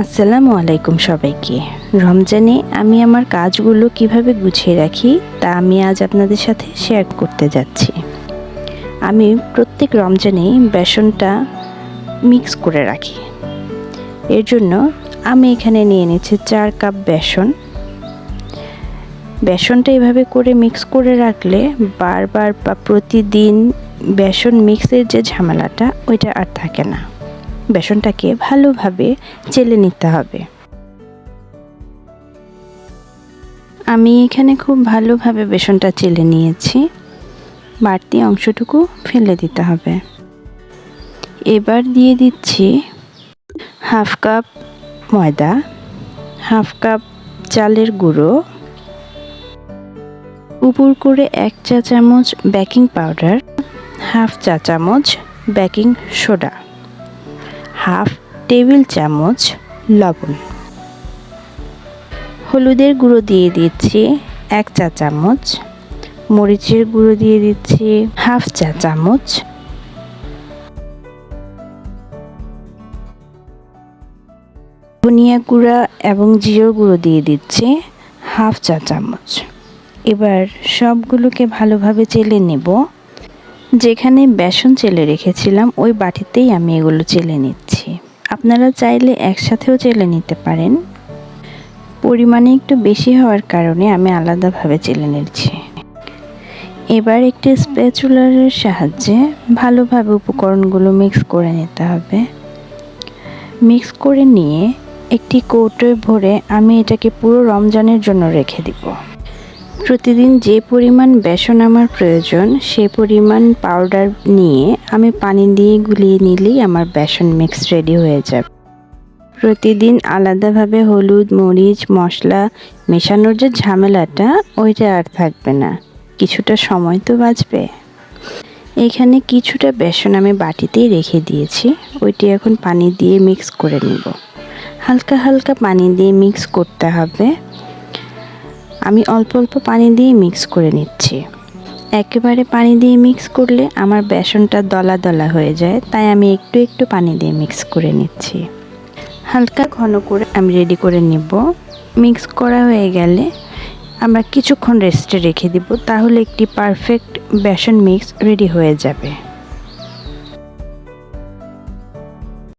আসসালামু আলাইকুম সবাইকে। রমজানে আমি আমার কাজগুলো কীভাবে গুছিয়ে রাখি তা আমি আজ আপনাদের সাথে শেয়ার করতে যাচ্ছি। আমি প্রত্যেক রমজানে বেসনটা মিক্স করে রাখি। এর জন্য আমি এখানে নিয়ে নিচ্ছি চার কাপ বেসন। বেসনটা এভাবে করে মিক্স করে রাখলে বারবার বা প্রতিদিন বেসন মিক্সের যে ঝামেলাটা, ওইটা আর থাকে না। বেসনটাকে ভালোভাবে চেলে নিতে হবে। আমি এখানে খুব ভালোভাবে বেসনটা চেলে নিয়েছি। বাড়তি অংশটুকু ফেলে দিতে হবে। এবার দিয়ে দিচ্ছি হাফ কাপ ময়দা, হাফ কাপ চালের গুঁড়ো, উপর করে এক চা চামচ বেকিং পাউডার, হাফ চা চামচ বেকিং সোডা। হাফ টেবিল চামচ লবণ। হলুদের গুঁড়ো দিয়ে দিচ্ছি এক চা চামচ। মরিচের গুঁড়ো দিয়ে দিচ্ছি হাফ চা চামচ। ধনিয়া গুঁড়া এবং জিরো গুঁড়ো দিয়ে দিচ্ছি হাফ চা চামচ। এবার সবগুলোকে ভালোভাবে চেলে নেব। যেখানে বেসন চেলে রেখেছিলাম, ওই বাটিতেই আমি এগুলো চেলে নিচ্ছি। আপনারা চাইলে একসাথেও চেলে নিতে পারেন। পরিমাণে একটু বেশি হওয়ার কারণে আমি আলাদাভাবে চেলে নিচ্ছি। এবার একটি স্প্যাচুলারের সাহায্যে ভালোভাবে উপকরণগুলো মিক্স করে নিতে হবে। মিক্স করে নিয়ে একটি কৌটোয় ভরে আমি এটাকে পুরো রমজানের জন্য রেখে দিব। প্রতিদিন যে পরিমাণ বেসন আমার প্রয়োজন, সে পরিমাণ পাউডার নিয়ে আমি পানি দিয়ে গুলিয়ে নিলেই আমার বেসন মিক্স রেডি হয়ে যাবে। প্রতিদিন আলাদাভাবে হলুদ, মরিচ, মশলা মেশানোর যে ঝামেলাটা, ওইটা আর থাকবে না। কিছুটা সময় তো বাঁচবে। এখানে কিছুটা বেসন আমি বাটিতেই রেখে দিয়েছি। ওইটি এখন পানি দিয়ে মিক্স করে নিব। হালকা হালকা পানি দিয়ে মিক্স করতে হবে। আমি অল্প অল্প পানি দিয়ে মিক্স করে নিচ্ছি। একেবারে পানি দিয়ে মিক্স করলে আমার বেসনটা দলা দলা হয়ে যায়, তাই আমি একটু একটু পানি দিয়ে মিক্স করে নিচ্ছি। হালকা ঘন করে আমি রেডি করে নিব। মিক্স করা হয়ে গেলে আমরা কিছুক্ষণ রেস্টে রেখে দিব, তাহলে একটি পারফেক্ট বেসন মিক্স রেডি হয়ে যাবে।